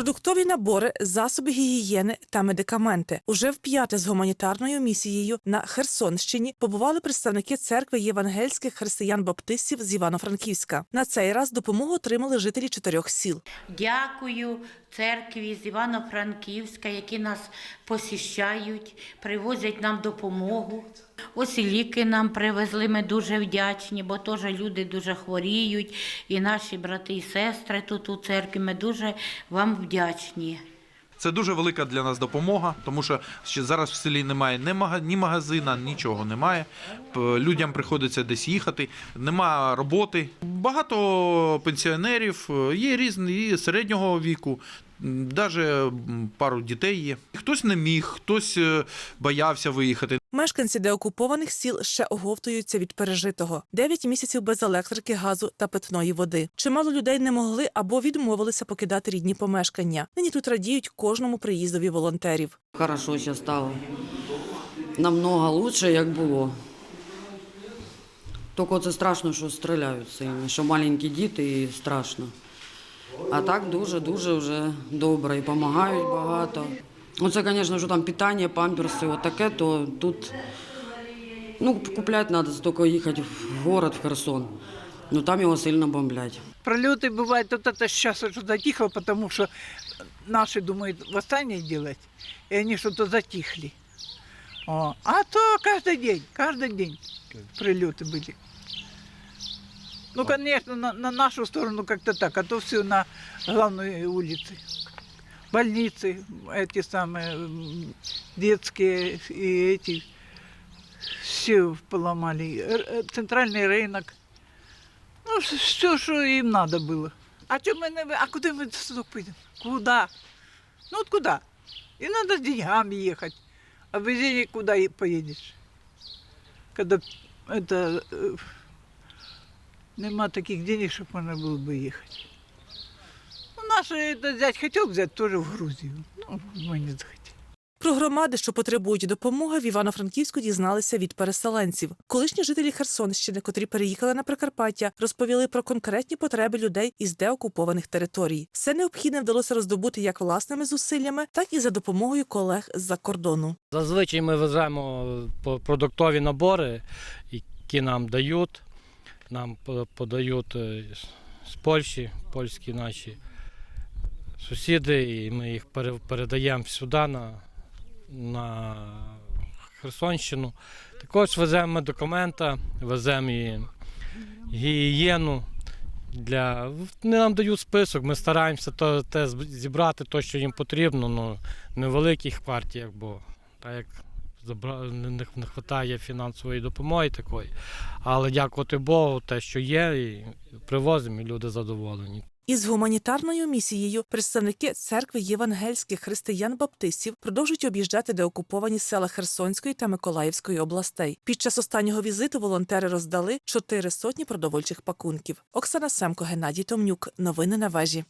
Продуктові набори, засоби гігієни та медикаменти. Уже вп'яте з гуманітарною місією на Херсонщині побували представники церкви євангельських християн-баптистів з Івано-Франківська. На цей раз допомогу отримали жителі чотирьох сіл. Дякую церкві з Івано-Франківська, які нас посіщають, привозять нам допомогу. Ось і ліки нам привезли. Ми дуже вдячні, бо теж люди дуже хворіють. І наші брати і сестри тут у церкві. Ми дуже вам вдячні. Це дуже велика для нас допомога, тому що ще зараз в селі немає ні мага- магазина, нічого немає. Людям приходиться десь їхати, немає роботи. Багато пенсіонерів, е, є різні і середнього віку, навіть пару дітей є. Хтось не міг, хтось е, боявся виїхати. Мешканці деокупованих сіл ще оговтуються від пережитого. Дев'ять місяців без електрики, газу та питної води. Чимало людей не могли або відмовилися покидати рідні помешкання. Нині тут радіють кожному приїздові волонтерів. Хорошо ще стало. Намного лучше, як було. Тільки це страшно, що стріляють сильно, що маленькі діти і страшно. А так дуже-дуже вже добре і допомагають багато. Оце, звісно, що там питання, памперси, отаке, то тут ну, купляти треба, тільки їхати в город, в Херсон. Ну там його сильно бомблять. Пролеты бывают, вот это сейчас уже затихло, потому что наши думают восстание делать, и они что-то затихли. О, а то каждый день, каждый день прилеты были. Ну, конечно, на, на нашу сторону как-то так, а то все на главной улице. Больницы, эти самые м, детские и эти, все поломали. Р- э, Центральный рынок. Ну, все, що їм треба було. А чому ми не ви- А куди ми сюди підемо? Куди? Ну от куди? І треба з деньгами їхати. А без денег куди і поїдеш? Коли это, е, нема таких денег, щоб можна було б їхати. Наш зять хотів взяти теж в Грузію. Ну, ми не захотіли. Про громади, що потребують допомоги, в Івано-Франківську дізналися від переселенців. Колишні жителі Херсонщини, котрі переїхали на Прикарпаття, розповіли про конкретні потреби людей із деокупованих територій. Все необхідне вдалося роздобути як власними зусиллями, так і за допомогою колег з-за кордону. Зазвичай ми веземо по- продуктові набори, які нам дають. Нам по- подають е, з Польщі, польські наші сусіди, і ми їх передаємо сюди на, на Херсонщину. Також веземо медикамента, веземо і гігієну. Для... Вони нам дають список, ми стараємося то, те зібрати те, що їм потрібно, ну, в невеликих партіях, бо так як не, не не вистачає фінансової допомоги такої. Але дякувати Богу, те, що є, і привозимо, і люди задоволені. Із гуманітарною місією представники церкви євангельських християн-баптистів продовжують об'їжджати деокуповані села Херсонської та Миколаївської областей. Під час останнього візиту волонтери роздали чотири сотні продовольчих пакунків. Оксана Семко, Геннадій Томнюк. Новини на вежі.